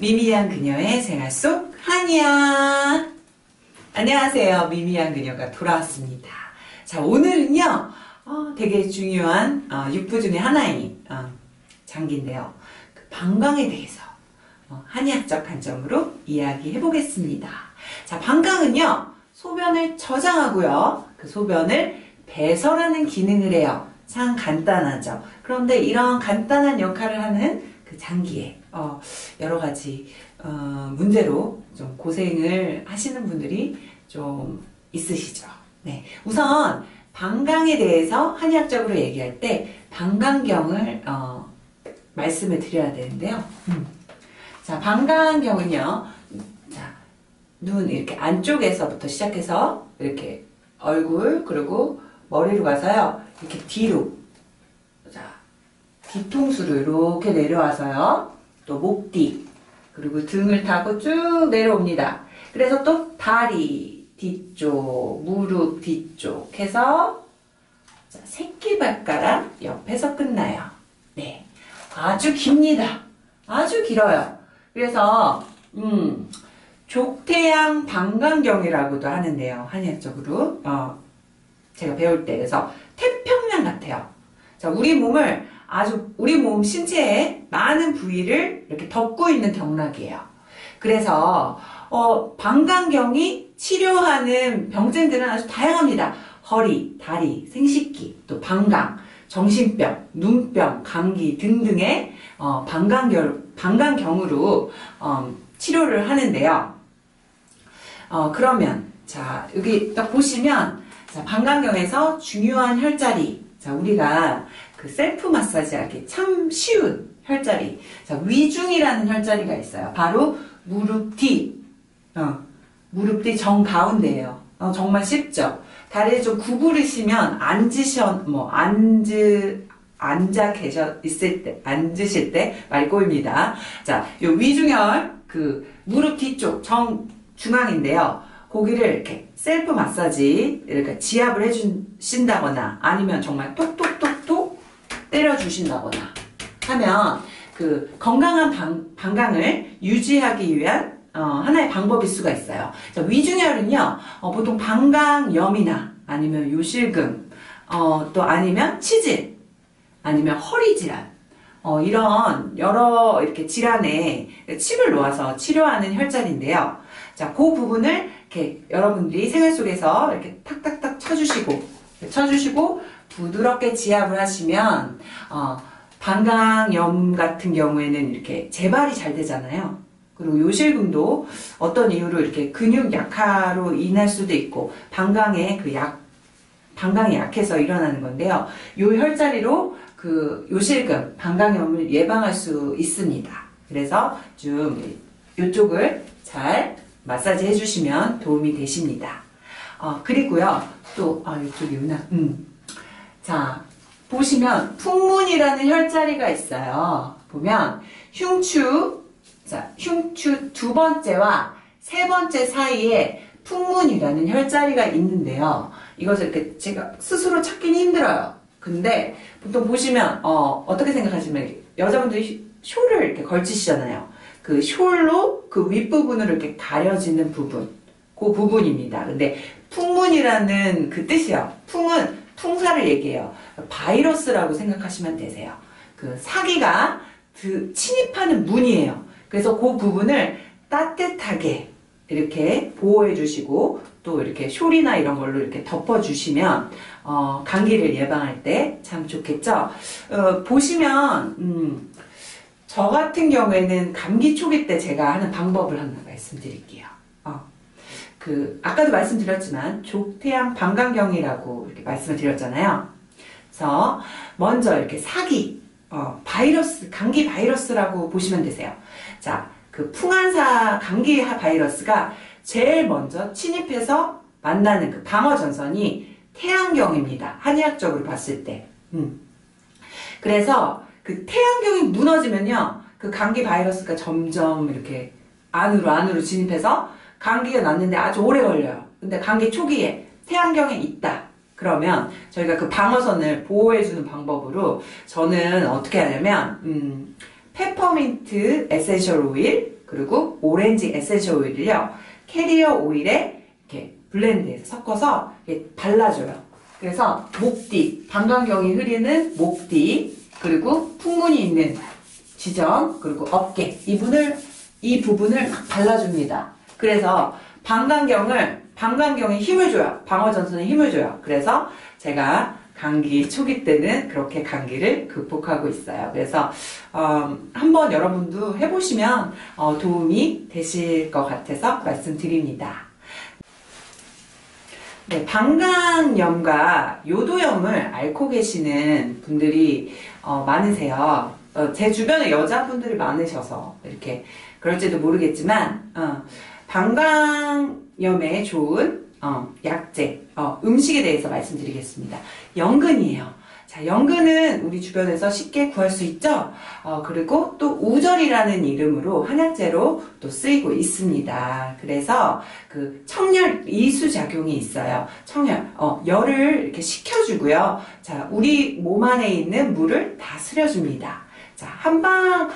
미미한 그녀의 생활 속 한이야. 안녕하세요. 미미한 그녀가 돌아왔습니다. 자, 오늘은요, 어, 되게 중요한 어, 육부 중에 하나인 어, 장기인데요. 그 방광에 대해서 어, 한의학적 관점으로 이야기해 보겠습니다. 자, 방광은요, 소변을 저장하고요, 그 소변을 배설하는 기능을 해요. 참 간단하죠. 그런데 이런 간단한 역할을 하는 그 장기에 어, 여러 가지 어, 문제로 좀 고생을 하시는 분들이 좀 있으시죠. 네, 우선 방광에 대해서 한의학적으로 얘기할 때 방광경을 어, 말씀을 드려야 되는데요. 음. 자, 방광경은요. 자, 눈 이렇게 안쪽에서부터 시작해서 이렇게 얼굴 그리고 머리로 가서요. 이렇게 뒤로 자 뒤통수로 이렇게 내려와서요. 또 목뒤 그리고 등을 타고 쭉 내려옵니다. 그래서 또 다리 뒤쪽, 무릎 뒤쪽 해서 자, 새끼발가락 옆에서 끝나요. 네, 아주 깁니다. 아주 길어요. 그래서 음, 족태양 방광경이라고도 하는데요. 한의학적으로 어, 제가 배울 때 그래서 태평양 같아요. 자, 우리 몸을 아주 우리 몸 신체의 많은 부위를 이렇게 덮고 있는 경락이에요. 그래서 어, 방광경이 치료하는 병증들은 아주 다양합니다. 허리, 다리, 생식기, 또 방광, 정신병, 눈병, 감기 등등의 어, 방광경, 방광경으로 어, 치료를 하는데요. 어, 그러면 자 여기 딱 보시면 자, 방광경에서 중요한 혈자리 자 우리가 그 셀프 마사지 하기 참 쉬운 혈자리 자 위중이라는 혈자리가 있어요. 바로 무릎 뒤 어, 무릎 뒤 정가운데예요. 어, 정말 쉽죠. 다리를 좀 구부리시면 앉으셔 뭐 앉으 앉아 계셔 있을 때 앉으실 때 말이 꼬입니다. 자, 요 위중혈 그 무릎 뒤쪽 정 중앙인데요. 고기를 이렇게 셀프 마사지 이렇게 지압을 해주신다거나 아니면 정말 톡톡톡톡 때려주신다거나 하면 그 건강한 방, 방광을 유지하기 위한 어, 하나의 방법일 수가 있어요. 자, 위중혈은요, 어, 보통 방광염이나 아니면 요실금, 어, 또 아니면 치질, 아니면 허리 질환, 어, 이런 여러 이렇게 질환에 칩을 놓아서 치료하는 혈자리인데요. 자, 그 부분을 이렇게 여러분들이 생활 속에서 이렇게 탁탁탁 쳐주시고, 쳐주시고, 부드럽게 지압을 하시면, 어, 방광염 같은 경우에는 이렇게 재발이 잘 되잖아요. 그리고 요실금도 어떤 이유로 이렇게 근육 약화로 인할 수도 있고, 방광의 그 약, 방광이 약해서 일어나는 건데요. 요 혈자리로 그 요실금, 방광염을 예방할 수 있습니다. 그래서 좀 이쪽을 잘 마사지 해주시면 도움이 되십니다. 어, 그리고요, 또, 아, 이쪽이구나. 음. 자, 보시면 풍문이라는 혈자리가 있어요. 보면 흉추, 자, 흉추 두 번째와 세 번째 사이에 풍문이라는 혈자리가 있는데요. 이것을 이렇게 제가 스스로 찾기는 힘들어요. 근데 보통 보시면 어, 어떻게 생각하시면 여자분들이 쇼를 이렇게 걸치시잖아요. 그 숄로 그 윗부분으로 이렇게 가려지는 부분. 그 부분입니다. 근데 풍문이라는 그 뜻이요. 풍은 풍사를 얘기해요. 바이러스라고 생각하시면 되세요. 그 사기가 그 침입하는 문이에요. 그래서 그 부분을 따뜻하게 이렇게 보호해 주시고 또 이렇게 숄이나 이런 걸로 이렇게 덮어 주시면 어, 감기를 예방할 때 참 좋겠죠. 어, 보시면 음, 저 같은 경우에는 감기 초기 때 제가 하는 방법을 하나 말씀드릴게요. 어, 그 아까도 말씀드렸지만 족태양 방광경이라고 이렇게 말씀을 드렸잖아요. 그래서 먼저 이렇게 사기 어, 바이러스 감기 바이러스라고 보시면 되세요. 자, 그 풍한사 감기 바이러스가 제일 먼저 침입해서 만나는 그 방어 전선이 태양경입니다. 한의학적으로 봤을 때. 음. 그래서 그 태양경이 무너지면요. 그 감기 바이러스가 점점 이렇게 안으로 안으로 진입해서 감기가 났는데 아주 오래 걸려요. 근데 감기 초기에 태양경에 있다. 그러면 저희가 그 방어선을 보호해주는 방법으로 저는 어떻게 하냐면 음, 페퍼민트 에센셜 오일 그리고 오렌지 에센셜 오일을요. 캐리어 오일에 이렇게 블렌드해서 섞어서 이렇게 발라줘요. 그래서 목뒤, 방광경이 흐리는 목뒤, 그리고 풍문이 있는 지점, 그리고 어깨, 이 부분을, 이 부분을 막 발라줍니다. 그래서 방광경을, 방광경에 힘을 줘요. 방어전선에 힘을 줘요. 그래서 제가 감기 초기 때는 그렇게 감기를 극복하고 있어요. 그래서 어, 한번 여러분도 해보시면 어, 도움이 되실 것 같아서 말씀드립니다. 네, 방광염과 요도염을 앓고 계시는 분들이 어, 많으세요. 어, 제 주변에 여자분들이 많으셔서 이렇게 그럴지도 모르겠지만 어, 방광염에 좋은 어, 약재, 어, 음식에 대해서 말씀드리겠습니다. 연근이에요. 자, 연근은 우리 주변에서 쉽게 구할 수 있죠? 어, 그리고 또 우절이라는 이름으로 한약재로 또 쓰이고 있습니다. 그래서 그 청열 이수 작용이 있어요. 청열, 어, 열을 이렇게 식혀주고요. 자, 우리 몸 안에 있는 물을 다스려줍니다. 자, 한방,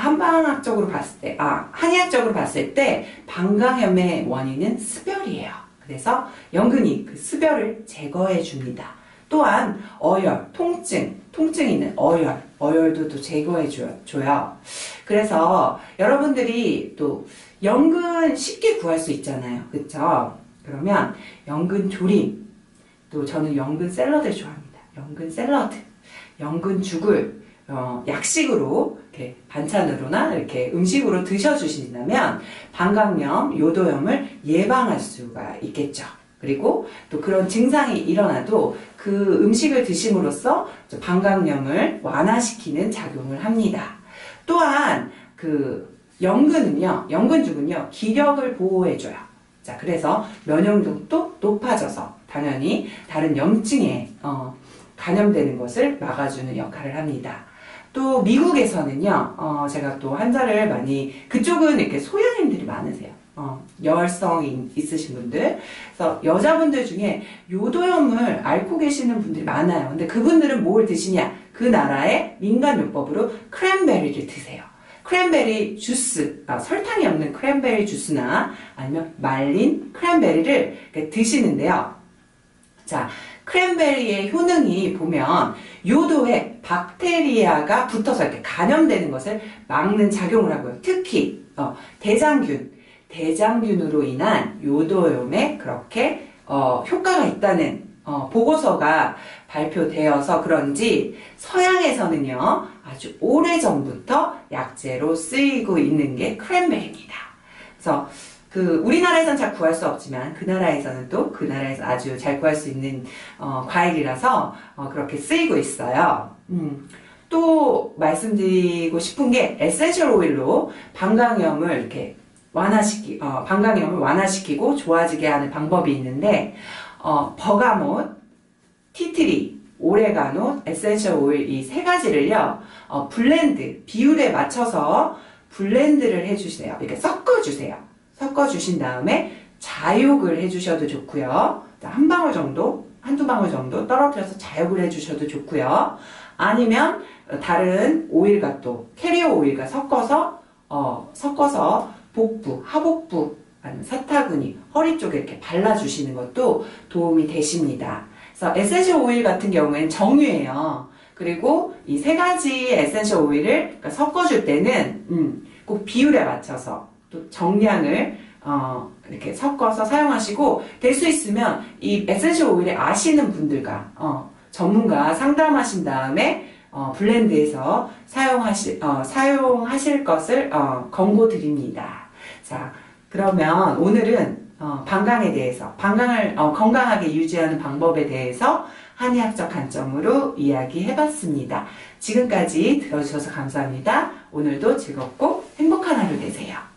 한방학적으로 봤을 때, 아, 한의학적으로 봤을 때, 방광염의 원인은 습열이에요. 그래서 연근이 그 습열을 제거해 줍니다. 또한 어열, 통증, 통증이 있는 어열, 어열도 또 제거해 줘요. 그래서 여러분들이 또 연근 쉽게 구할 수 있잖아요. 그쵸? 그러면 연근 조림, 또 저는 연근 샐러드 좋아합니다. 연근 샐러드, 연근 죽을 어, 약식으로 이렇게 반찬으로나 이렇게 음식으로 드셔주신다면 방광염, 요도염을 예방할 수가 있겠죠. 그리고 또 그런 증상이 일어나도 그 음식을 드심으로써 방광염을 완화시키는 작용을 합니다. 또한 그 연근은요, 연근죽은요, 기력을 보호해줘요. 자, 그래서 면역력도 높아져서 당연히 다른 염증에 어, 감염되는 것을 막아주는 역할을 합니다. 또 미국에서는요, 어, 제가 또 환자를 많이 그쪽은 이렇게 소양인들이 많으세요. 어, 열성이 있으신 분들. 그래서 여자분들 중에 요도염을 앓고 계시는 분들이 많아요. 근데 그분들은 뭘 드시냐? 그 나라의 민간요법으로 크랜베리를 드세요. 크랜베리 주스, 아, 설탕이 없는 크랜베리 주스나 아니면 말린 크랜베리를 드시는데요. 자, 크랜베리의 효능이 보면 요도에 박테리아가 붙어서 이렇게 감염되는 것을 막는 작용을 하고요. 특히 어, 대장균, 대장균으로 인한 요도염에 그렇게 어, 효과가 있다는 어, 보고서가 발표되어서 그런지 서양에서는요 아주 오래 전부터 약재로 쓰이고 있는 게 크랜베리입니다. 그래서 그 우리나라에선 잘 구할 수 없지만 그 나라에서는 또 그 나라에서 아주 잘 구할 수 있는 어, 과일이라서 어, 그렇게 쓰이고 있어요. 음. 또 말씀드리고 싶은 게 에센셜 오일로 방광염을 이렇게 완화시키, 어, 방광염을 완화시키고 좋아지게 하는 방법이 있는데, 어, 버가못, 티트리, 오레가노, 에센셜 오일 이 세 가지를요, 어, 블렌드, 비율에 맞춰서 블렌드를 해주세요. 이렇게 섞어주세요. 섞어주신 다음에 자욕을 해주셔도 좋고요. 한 방울 정도, 한두 방울 정도 떨어뜨려서 자욕을 해주셔도 좋고요. 아니면 다른 오일과 또 캐리어 오일과 섞어서 어, 섞어서 복부, 하복부, 사타구니, 허리 쪽에 이렇게 발라주시는 것도 도움이 되십니다. 그래서 에센셜 오일 같은 경우에는 정유예요. 그리고 이 세 가지 에센셜 오일을 그러니까 섞어줄 때는 음, 꼭 비율에 맞춰서 또 정량을 어, 이렇게 섞어서 사용하시고 될 수 있으면 이 에센셜 오일을 아시는 분들과 어, 전문가 상담하신 다음에 어, 블렌드해서 사용하실, 어, 사용하실 것을 어, 권고드립니다. 자, 그러면 오늘은 어, 방광에 대해서, 방광을 어, 건강하게 유지하는 방법에 대해서 한의학적 관점으로 이야기해봤습니다. 지금까지 들어주셔서 감사합니다. 오늘도 즐겁고 행복한 하루 되세요.